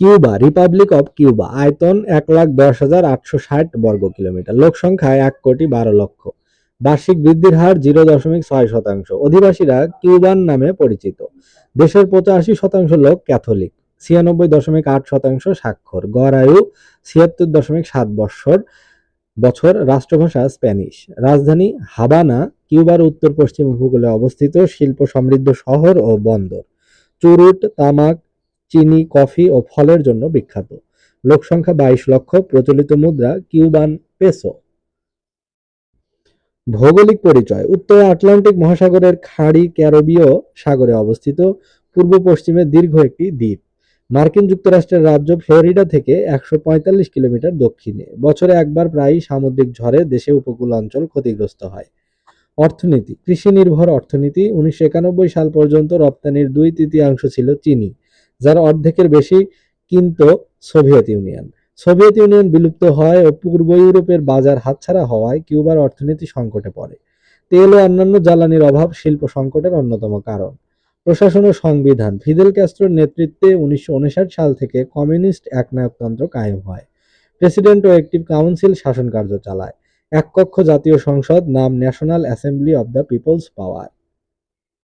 Cuba, Republic of Cuba, আয়তন এক লাখ দশ হাজার আটশো ষাট বর্গ কিলোমিটার। লোক সংখ্যা এক কোটি বারো লক্ষ। বার্ষিক বৃদ্ধির হার জিরো দশমিক ছয় শতাংশ। অধিবাসীরা কিউবান নামে পরিচিত। দেশের পঁচাশি শতাংশ লোক ক্যাথলিক। ছিয়ানব্বই দশমিক আট শতাংশ স্বাক্ষর। গড় আয়ু ছিয়াত্তর দশমিক সাত বৎসর। বছর রাষ্ট্রভাষা স্প্যানিশ। রাজধানী হাবানা, কিউবার উত্তর পশ্চিম উপকূলে অবস্থিত শিল্প সমৃদ্ধ শহর ও বন্দর। চুরুট, তামাক চিনি, কফি ও ফলের জন্য বিখ্যাত। লোকসংখ্যা বাইশ লক্ষ, প্রচলিত মুদ্রা কিউবান পেসো। ভৌগোলিক পরিচয়, উত্তর আটলান্টিক মহাসাগরের খাড়ি ক্যারিবীয় সাগরে অবস্থিত, পূর্ব পশ্চিমে দীর্ঘ একটি দ্বীপ। মার্কিন যুক্তরাষ্ট্রের রাজ্য ফ্লোরিডা থেকে একশো পঁয়তাল্লিশ কিলোমিটার দক্ষিণে। বছরে একবার প্রায়ই সামুদ্রিক ঝড়ে দেশে উপকূল অঞ্চল ক্ষতিগ্রস্ত হয়। অর্থনীতি কৃষি নির্ভর অর্থনীতি, উনিশশো একানব্বই সাল পর্যন্ত রপ্তানির দুই তৃতীয়াংশ ছিল চিনি। যার অর্ধেকের বেশি কিনত সোভিয়েত ইউনিয়ন। সোভিয়েত ইউনিয়ন বিলুপ্ত হয় ও পূর্ব ইউরোপের বাজার হাতছাড়া হওয়ায় কিউবার অর্থনীতি সংকটে পড়ে। তেল ও অন্যান্য জ্বালানির অভাব শিল্প সংকটের অন্যতম কারণ। প্রশাসন ও সংবিধান। ফিদেল ক্যাস্ট্রোর নেতৃত্বে উনিশশো উনষাট সাল থেকে কমিউনিস্ট একনায়কতন্ত্র কায়েম হয়। প্রেসিডেন্ট ও একটি কাউন্সিল শাসন কার্য চালায়। এক কক্ষ জাতীয় সংসদ, নাম national assembly of the people's power